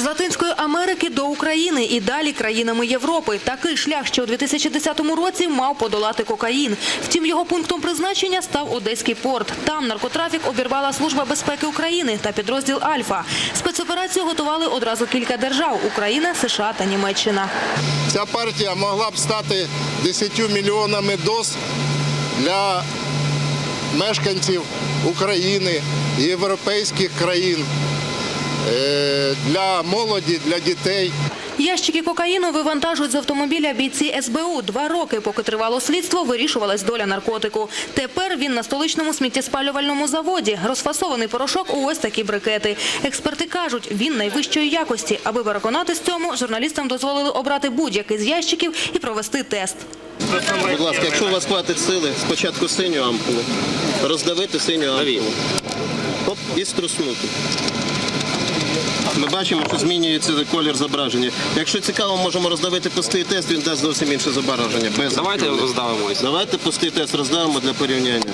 З Латинської Америки до України і далі країнами Європи. Такий шлях ще у 2010 році мав подолати кокаїн. Втім, його пунктом призначення став Одеський порт. Там наркотрафік обірвала Служба безпеки України та підрозділ Альфа. Спецоперацію готували одразу кілька держав – Україна, США та Німеччина. Ця партія могла б стати 10 мільйонами доз для мешканців України, європейських країн, для молоді, для дітей. Ящики кокаїну вивантажують з автомобіля бійці СБУ. Два роки, поки тривало слідство, вирішувалась доля наркотику. Тепер він на столичному сміттєспалювальному заводі. Розфасований порошок у ось такі брикети. Експерти кажуть, він найвищої якості. Аби переконатись цьому, журналістам дозволили обрати будь-який з ящиків і провести тест. Будь ласка, якщо у вас хватить сили, спочатку синю ампулу, роздавити синю ампулу. Оп, і струснути. Ми бачимо, що змінюється колір зображення. Якщо цікаво, можемо роздавити пустий тест, він дасть зовсім інше зображення. Без Давайте ампули. роздавимось. Давайте пустий тест роздавимо для порівняння.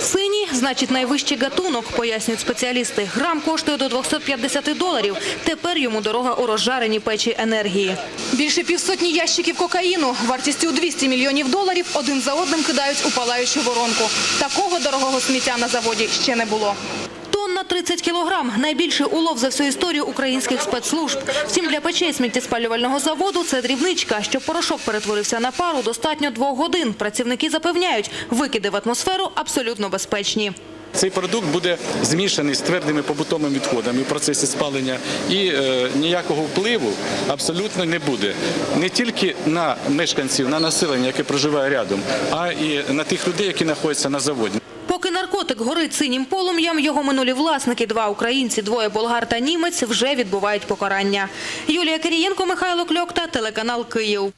Синій – значить найвищий гатунок, пояснюють спеціалісти. Грам коштує до 250 доларів. Тепер йому дорога у розжареній печі енергії. Більше півсотні ящиків кокаїну вартістю у 200 мільйонів доларів один за одним кидають у палаючу воронку. Такого дорогого сміття на заводі ще не було. Тонна 30 кілограм – найбільший улов за всю історію українських спецслужб. Втім, для печей сміттєспалювального заводу це дрібничка. Щоб порошок перетворився на пару, достатньо двох годин. Працівники запевняють, викиди в атмосферу абсолютно безпечні. Цей продукт буде змішаний з твердими побутовими відходами в процесі спалення, і е, ніякого впливу абсолютно не буде не тільки на мешканців, на населення, яке проживає рядом, а і на тих людей, які знаходяться на заводі. Наркотик горить синім полум'ям, його минулі власники, два українці, двоє болгар та німець, вже відбувають покарання. Юлія Кирієнко, Михайло Кльокта, телеканал Київ.